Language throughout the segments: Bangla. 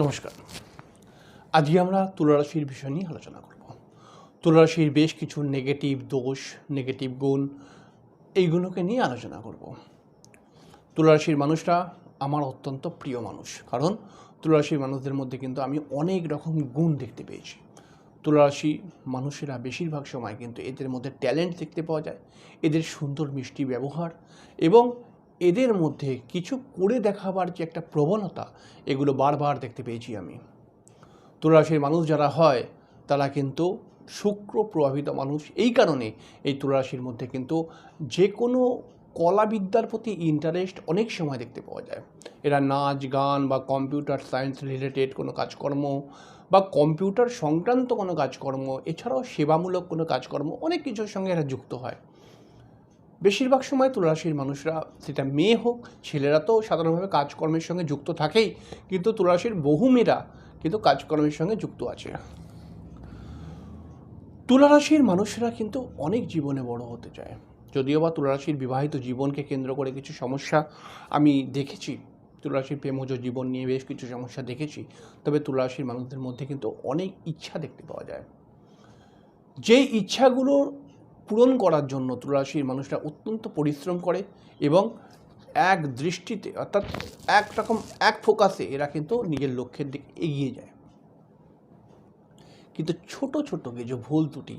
নমস্কার। আজকে আমরা তুলারাশির বিষয় নিয়ে আলোচনা করব। তুলারাশির বেশ কিছু নেগেটিভ দোষ নেগেটিভ গুণ, এইগুলোকে নিয়ে আলোচনা করব। তুলারাশির মানুষরা আমার অত্যন্ত প্রিয় মানুষ। কারণ তুলারাশির মানুষদের মধ্যে কিন্তু আমি অনেক রকম গুণ দেখতে পেয়েছি। তুলারাশি মানুষেরা বেশিরভাগ সময় কিন্তু এদের মধ্যে ট্যালেন্ট দেখতে পাওয়া যায়, এদের সুন্দর মিষ্টি ব্যবহার এবং এদের মধ্যে কিছু করে দেখাবার যে একটা প্রবণতা, এগুলো বারবার দেখতে পেয়েছি আমি। তুলারাশির মানুষ যারা হয়, তারা কিন্তু শুক্র প্রভাবিত মানুষ। এই কারণে এই তুলারাশির মধ্যে কিন্তু যে কোনো কলাবিদ্যার প্রতি ইন্টারেস্ট অনেক সময় দেখতে পাওয়া যায়। এরা নাচ, গান বা কম্পিউটার সায়েন্স রিলেটেড কোনো কাজকর্ম বা কম্পিউটার সংক্রান্ত কোনো কাজকর্ম, এছাড়াও সেবামূলক কোনো কাজকর্ম, অনেক কিছুর সঙ্গে এরা যুক্ত হয়। বেশিরভাগ সময় তুলারাশির মানুষরা, সেটা মেয়ে হোক, ছেলেরা তো সাধারণভাবে কাজকর্মের সঙ্গে যুক্ত থাকেই, কিন্তু তুলারাশির বহু মেয়েরা কিন্তু কাজকর্মের সঙ্গে যুক্ত আছে। তুলারাশির মানুষরা কিন্তু অনেক জীবনে বড় হতে চায়। যদিও বা তুলারাশির বিবাহিত জীবনকে কেন্দ্র করে কিছু সমস্যা আমি দেখেছি, তুলারাশির প্রেমজ জীবন নিয়ে বেশ কিছু সমস্যা দেখেছি, তবে তুলারাশির মানুষদের মধ্যে কিন্তু অনেক ইচ্ছা দেখতে পাওয়া যায়। যেই ইচ্ছাগুলো পূরণ করার জন্য তুলারাশির মানুষরা অত্যন্ত পরিশ্রম করে এবং এক দৃষ্টিতে, অর্থাৎ এক রকম, এক ফোকাসে এরা কিন্তু নিজের লক্ষ্যের দিকে এগিয়ে যায়। কিন্তু ছোট ছোট কিছু ভুল ত্রুটি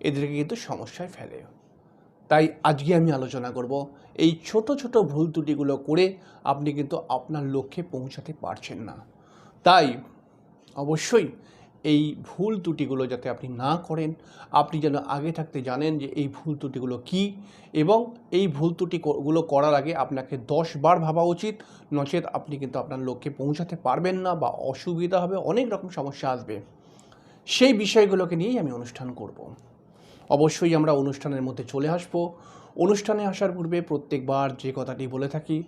এদেরকে কিন্তু সমস্যায় ফেলে। তাই আজকে আমি আলোচনা করব এই ছোট ছোট ভুল ত্রুটিগুলো করে আপনি কিন্তু আপনার লক্ষ্যে পৌঁছাতে পারছেন না। তাই অবশ্যই এই ভুল ত্রুটিগুলো যাতে আপনি না করেন, আপনি যেন আগে থাকতে জানেন যে এই ভুল ত্রুটিগুলো কী এবং এই ভুল ত্রুটিগুলো করার আগে আপনাকে দশ বার ভাবা উচিত, নচেত আপনি কিন্তু আপনার লক্ষ্যে পৌঁছাতে পারবেন না বা অসুবিধা হবে, অনেক রকম সমস্যা আসবে। সেই বিষয়গুলোকে নিয়েই আমি অনুষ্ঠান করব। অবশ্যই আমরা অনুষ্ঠানের মধ্যে চলে আসব। অনুষ্ঠানে আসার পূর্বে প্রত্যেকবার যে কথাটি বলে থাকি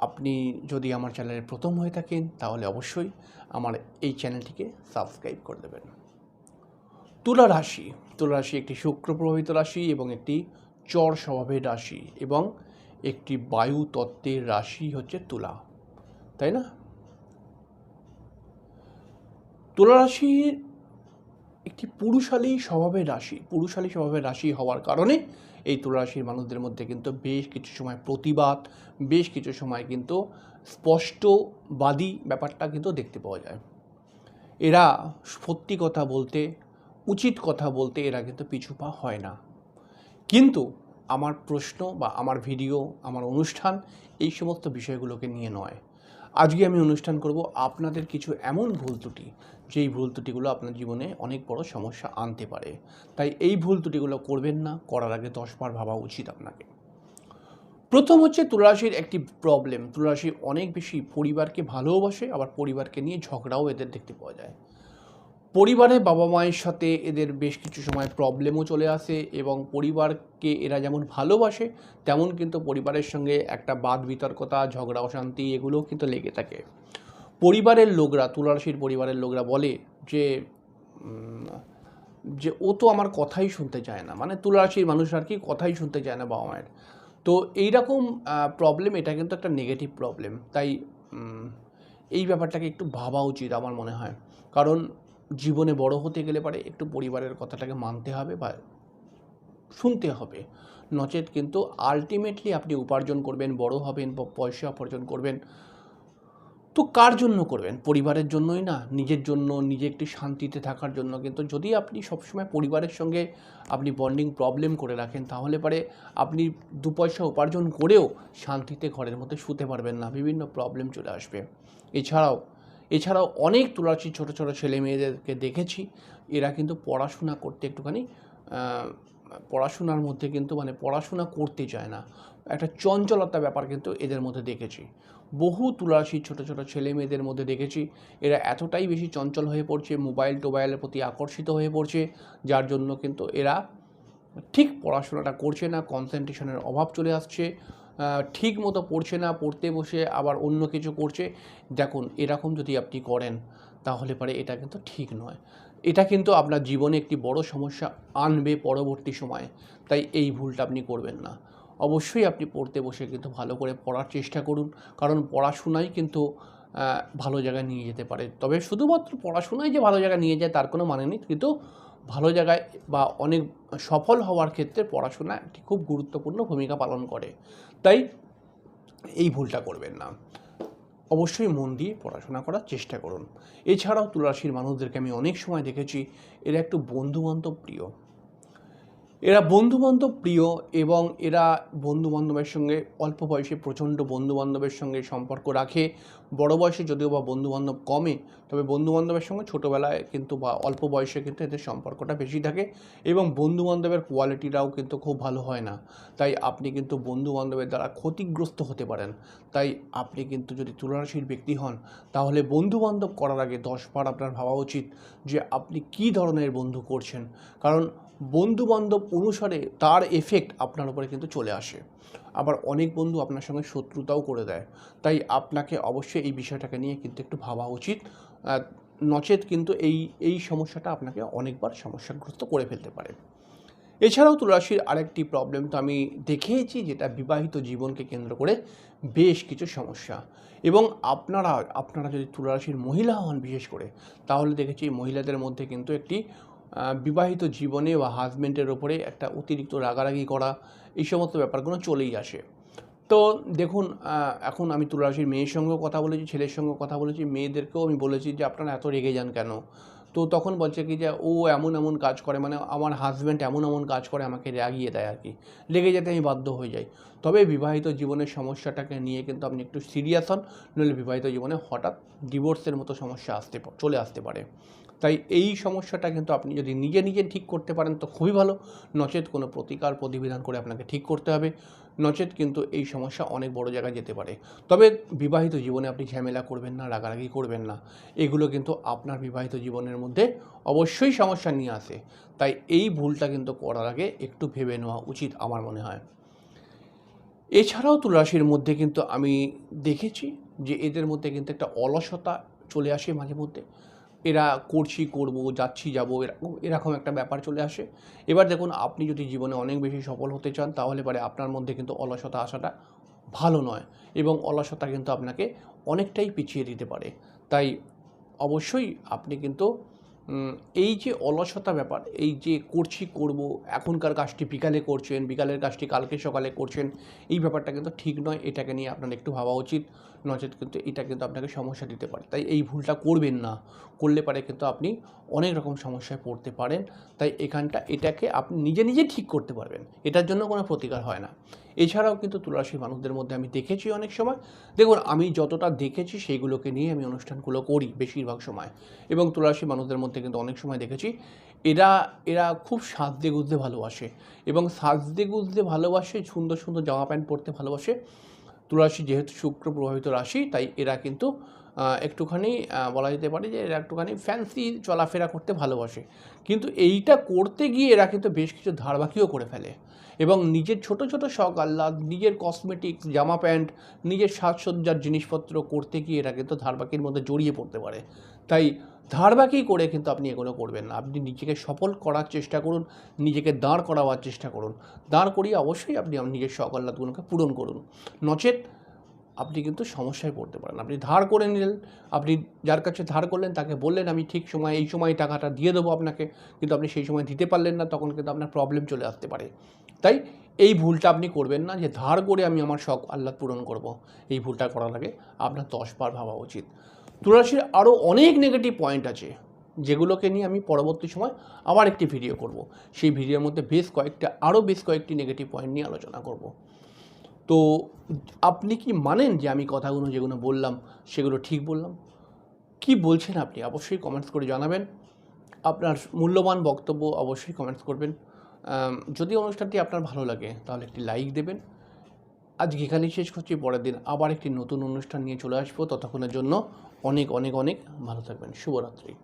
আপনি যদি আমার চ্যানেলে প্রথম হয়ে থাকেন, তাহলে অবশ্যই আমার এই চ্যানেলটিকে সাবস্ক্রাইব করে দেবেন। তুলা রাশি তুলা রাশি একটি শুক্র প্রভাবিত রাশি এবং একটি চর স্বভাবের রাশি এবং একটি বায়ু তত্ত্বের রাশি হচ্ছে তুলা, তাই না? তুলা রাশির একটি পুরুষালী স্বভাবের রাশি, পুরুষালী স্বভাবের রাশি হওয়ার কারণে এই তুলারাশির মানুষদের মধ্যে কিন্তু বেশ কিছু সময় প্রতিবাদ, বেশ কিছু সময় কিন্তু স্পষ্টবাদী ব্যাপারটা কিন্তু দেখতে পাওয়া যায়। এরা সত্যি কথা বলতে, উচিত কথা বলতে এরা কিন্তু পিছুপা হয় না। কিন্তু আমার প্রশ্ন বা আমার ভিডিও, আমার অনুষ্ঠান এই সমস্ত বিষয়গুলোকে নিয়ে নয়। আজকে আমি অনুষ্ঠান করব আপনাদের কিছু এমন ভুল ত্রুটি, যেই ভুল ত্রুটিগুলো আপনার জীবনে অনেক বড় সমস্যা আনতে পারে। তাই এই ভুল ত্রুটিগুলো করবেন না, করার আগে দশবার ভাবা উচিত আপনাকে। প্রথম হচ্ছে তুলারাশির একটি প্রবলেম তুলারাশি অনেক বেশি পরিবারকে ভালোবাসে আবার পরিবারকে নিয়ে ঝগড়াও এদের দেখতে পাওয়া যায়। পরিবারে বাবা মায়ের সাথে এদের বেশ কিছু সময় প্রবলেমও চলে আসে এবং পরিবারকে এরা যেমন ভালোবাসে, তেমন কিন্তু পরিবারের সঙ্গে একটা বাদ বিতর্কতা, ঝগড়া, অশান্তি এগুলোও কিন্তু লেগে থাকে। পরিবারের লোকরা, তুলারাশির পরিবারের লোকরা বলে যে যে ও তো আমার কথাই শুনতে চায় না। মানে তুলারাশির মানুষ আর কি কথাই শুনতে চায় না বাবা মায়ের। তো এইরকম প্রবলেম এটা কিন্তু একটা নেগেটিভ প্রবলেম তাই এই ব্যাপারটাকে একটু ভাবা উচিত আমার মনে হয়। কারণ জীবনে বড় হতে গেলে পারে একটু পরিবারের কথাটাকে মানতে হবে বা শুনতে হবে। নচেত কিন্তু আলটিমেটলি আপনি উপার্জন করবেন, বড় হবেন বা পয়সা উপার্জন করবেন। তো কার জন্য করবেন? পরিবারের জন্যই না? নিজের জন্য, নিজে একটি শান্তিতে থাকার জন্য কিন্তু যদি আপনি সবসময় পরিবারের সঙ্গে আপনি বন্ডিং প্রবলেম করে রাখেন, তাহলে পারে আপনি দু পয়সা উপার্জন করেও শান্তিতে ঘরের মধ্যে শুতে পারবেন না, বিভিন্ন প্রবলেম চলে আসবে। এছাড়াও এছাড়াও অনেক তুলাসী ছোটো ছোটো ছেলে মেয়েদেরকে দেখেছি। এরা কিন্তু পড়াশোনা করতে একটুখানি পড়াশোনার মধ্যে কিন্তু মানে পড়াশোনা করতে চায় না। একটা চঞ্চলতা ব্যাপার কিন্তু এদের মধ্যে দেখেছি। বহু তুলাসী ছোটো ছোটো ছেলে মেয়েদের মধ্যে দেখেছি। এরা এতটাই বেশি চঞ্চল হয়ে পড়ছে, মোবাইল টোবাইলের প্রতি আকর্ষিত হয়ে পড়ছে, যার জন্য কিন্তু এরা ঠিক পড়াশোনাটা করছে না কনসেন্ট্রেশনের অভাব চলে আসছে। ঠিক মতো পড়ছে না, পড়তে বসে আবার অন্য কিছু করছে। দেখুন, এরকম যদি আপনি করেন, তাহলে পরে এটা কিন্তু ঠিক নয়। এটা কিন্তু আপনার জীবনে একটি বড় সমস্যা আনবে পরবর্তী সময়ে। তাই এই ভুলটা আপনি করবেন না। অবশ্যই আপনি পড়তে বসে কিন্তু ভালো করে পড়ার চেষ্টা করুন। কারণ পড়াশোনাই কিন্তু ভালো জায়গায় নিয়ে যেতে পারে। তবে শুধুমাত্র পড়াশোনায় যে ভালো জায়গায় নিয়ে যায় তার কোনো মানে নেই। কিন্তু ভালো জায়গায় বা অনেক সফল হওয়ার ক্ষেত্রে পড়াশোনা একটি খুব গুরুত্বপূর্ণ ভূমিকা পালন করে। তাই এই ভুলটা করবেন না। অবশ্যই মন দিয়ে পড়াশোনা করার চেষ্টা করুন। এছাড়াও তুলারাশির মানুষদেরকে আমি অনেক সময় দেখেছি, এরা একটু বন্ধুবান্ধব প্রিয়। এরা বন্ধুবান্ধব প্রিয় এবং এরা বন্ধুবান্ধবের সঙ্গে অল্প বয়সে প্রচণ্ড বন্ধুবান্ধবের সঙ্গে সম্পর্ক রাখে। বড় বয়সে যদিও বা বন্ধুবান্ধব কমে, তবে বন্ধুবান্ধবের সঙ্গে ছোটোবেলায় কিন্তু বা অল্প বয়সে কিন্তু এদের সম্পর্কটা বেশি থাকে এবং বন্ধুবান্ধবের কোয়ালিটিটাও কিন্তু খুব ভালো হয় না। তাই আপনি কিন্তু বন্ধুবান্ধবের দ্বারা ক্ষতিগ্রস্ত হতে পারেন। তাই আপনি কিন্তু যদি তুলনাশীল ব্যক্তি হন, তাহলে বন্ধুবান্ধব করার আগে দশবার আপনার ভাবা উচিত যে আপনি কী ধরনের বন্ধু করছেন। কারণ বন্ধু বান্ধব অনুসারে তার এফেক্ট আপনার উপরে কিন্তু চলে আসে। আবার অনেক বন্ধু আপনার সঙ্গে শত্রুতাও করে দেয়। তাই আপনাকে অবশ্যই এই বিষয়টাকে নিয়ে কিন্তু একটু ভাবা উচিত। নচেত কিন্তু এই এই সমস্যাটা আপনাকে অনেকবার সমস্যাগ্রস্ত করে ফেলতে পারে। এছাড়াও তুলারাশির আরেকটি প্রবলেম তো আমি দেখেছি যেটা বিবাহিত জীবনকে কেন্দ্র করে বেশ কিছু সমস্যা। এবং আপনারা আপনারা যদি তুলারাশির মহিলা হন বিশেষ করে, তাহলে দেখেছি মহিলাদের মধ্যে কিন্তু একটি বিবাহিত জীবনে বা হাজব্যান্ডের ওপরে একটা অতিরিক্ত রাগারাগি করা, এই সমস্ত ব্যাপারগুলো চলেই আসে। তো দেখুন এখন আমি তুলারাশির মেয়ের সঙ্গেও কথা বলেছি, ছেলের সঙ্গেও কথা বলেছি, মেয়েদেরকেও আমি বলেছি যে, আপনারা এত রেগে যান কেন? তো তখন বলছে কি যে, ও এমন এমন কাজ করে মানে আমার হাজব্যান্ড এমন এমন কাজ করে আমাকে রাগিয়ে দেয় আর কি। লেগে যেতে আমি বাধ্য হয়ে যাই। তবে বিবাহিত জীবনের সমস্যাটাকে নিয়ে কিন্তু আপনি একটু সিরিয়াস হন, নইলে বিবাহিত জীবনে হঠাৎ ডিভোর্সের মতো সমস্যা আসতে চলে আসতে পারে। তাই এই সমস্যাটা কিন্তু আপনি যদি নিজে নিজে ঠিক করতে পারেন তো খুবই ভালো। নচেত কোনো প্রতিকার প্রতিবিধান করে আপনাকে ঠিক করতে হবে। নচেত কিন্তু এই সমস্যা অনেক বড় জায়গায় যেতে পারে। তবে বিবাহিত জীবনে আপনি ঝামেলা করবেন না, রাগারাগি করবেন না। এগুলো কিন্তু আপনার বিবাহিত জীবনের মধ্যে অবশ্যই সমস্যা নিয়ে আসে। তাই এই ভুলটা কিন্তু করার আগে একটু ভেবে নেওয়া উচিত আমার মনে হয়। এছাড়াও তুলারাশির মধ্যে কিন্তু আমি দেখেছি যে এদের মধ্যে কিন্তু একটা অলসতা চলে আসে মাঝে মধ্যে। এরা করছি, করব, যাচ্ছি, যাব এরকম এরকম একটা ব্যাপার চলে আসে। এবার দেখুন, আপনি যদি জীবনে অনেক বেশি সফল হতে চান, তাহলে পরে আপনার মধ্যে কিন্তু অলসতা আসাটা ভালো নয় এবং অলসতা কিন্তু আপনাকে অনেকটাই পিছিয়ে দিতে পারে। তাই অবশ্যই আপনি কিন্তু এই যে অলসতা ব্যাপার, এই যে করছি, করব, এখনকার কাজটি বিকালে করছেন, বিকালের কাজটি কালকে সকালে করছেন, এই ব্যাপারটা কিন্তু ঠিক নয়। এটাকে নিয়ে আপনার একটু ভাবা উচিত। নচেত কিন্তু এটা কিন্তু আপনাকে সমস্যা দিতে পারে। তাই এই ভুলটা করবেন না। করলে পারে কিন্তু আপনি অনেক রকম সমস্যায় পড়তে পারেন। তাই এখানটা এটাকে আপনি নিজে নিজে ঠিক করতে পারবেন। এটার জন্য কোনো প্রতিকার হয় না। এছাড়াও কিন্তু তুলারাশির মানুষদের মধ্যে আমি দেখেছি অনেক সময়। দেখুন, আমি যতটা দেখেছি সেইগুলোকে নিয়ে আমি অনুষ্ঠানগুলো করি বেশিরভাগ সময়। এবং তুলারাশি মানুষদের মধ্যে কিন্তু অনেক সময় দেখেছি, এরা এরা খুব সাজতে গুজতে ভালোবাসে। এবং সাজতে গুজতে ভালোবাসে, সুন্দর সুন্দর জামা প্যান্ট পরতে ভালোবাসে। তুলারাশি যেহেতু শুক্র প্রভাবিত রাশি, তাই এরা কিন্তু একটুখানি বলা যেতে পারে যে এরা একটুখানি ফ্যান্সি চলাফেরা করতে ভালোবাসে। কিন্তু এইটা করতে গিয়ে এরা কিন্তু বেশ কিছু ধারবাকিও করে ফেলে। এবং নিজের ছোট ছোট শখ, আহ্লাদ, নিজের কসমেটিক্স জামা প্যান্ট, নিজের সাজসজ্জার জিনিসপত্র করতে গিয়ে এরা কিন্তু ধারবাকির মধ্যে জড়িয়ে পড়তে পারে। তাই ধারবাকি করে কিন্তু আপনি এগুলো করবেন না। আপনি নিজেকে সফল করার চেষ্টা করুন, নিজেকে দাঁড় করাবার চেষ্টা করুন। দাঁড় করিয়ে অবশ্যই আপনি নিজের শখ আহ্লাদগুলোকে পূরণ করুন। নচেত আপনি কিন্তু সমস্যায় পড়তে পারেন আপনি ধার করে নিলেন, আপনি যার কাছে ধার করলেন তাকে বললেন, আমি ঠিক সময়, এই সময় টাকাটা দিয়ে দেবো আপনাকে। কিন্তু আপনি সেই সময় দিতে পারলেন না, তখন কিন্তু আপনার প্রবলেম চলে আসতে পারে। তাই এই ভুলটা আপনি করবেন না যে ধার করে আমি আমার শখ আহ্লাদ পূরণ করব। এই ভুলটা করার আগে আপনার দশবার ভাবা উচিত। তুলারাশির আরও অনেক নেগেটিভ পয়েন্ট আছে, যেগুলোকে নিয়ে আমি পরবর্তী সময় আবার একটি ভিডিও করব। সেই ভিডিওর মধ্যে বেশ কয়েকটা আরও বেশ কয়েকটি নেগেটিভ পয়েন্ট নিয়ে আলোচনা করব। তো আপনি কি মানেন যে আমি কথাগুলো যেগুলো বললাম, সেগুলো ঠিক বললাম? কি বলছেন আপনি? অবশ্যই কমেন্টস করে জানাবেন। আপনার মূল্যবান বক্তব্য অবশ্যই কমেন্টস করবেন। যদি অনুষ্ঠানটি আপনার ভালো লাগে, তাহলে একটি লাইক দেবেন। আজকে এখানেই শেষ করছি। পরের দিন আবার একটি নতুন অনুষ্ঠান নিয়ে চলে আসব ততক্ষণের জন্য। অনেক অনেক অনেক ভালো থাকবেন। শুভরাত্রি।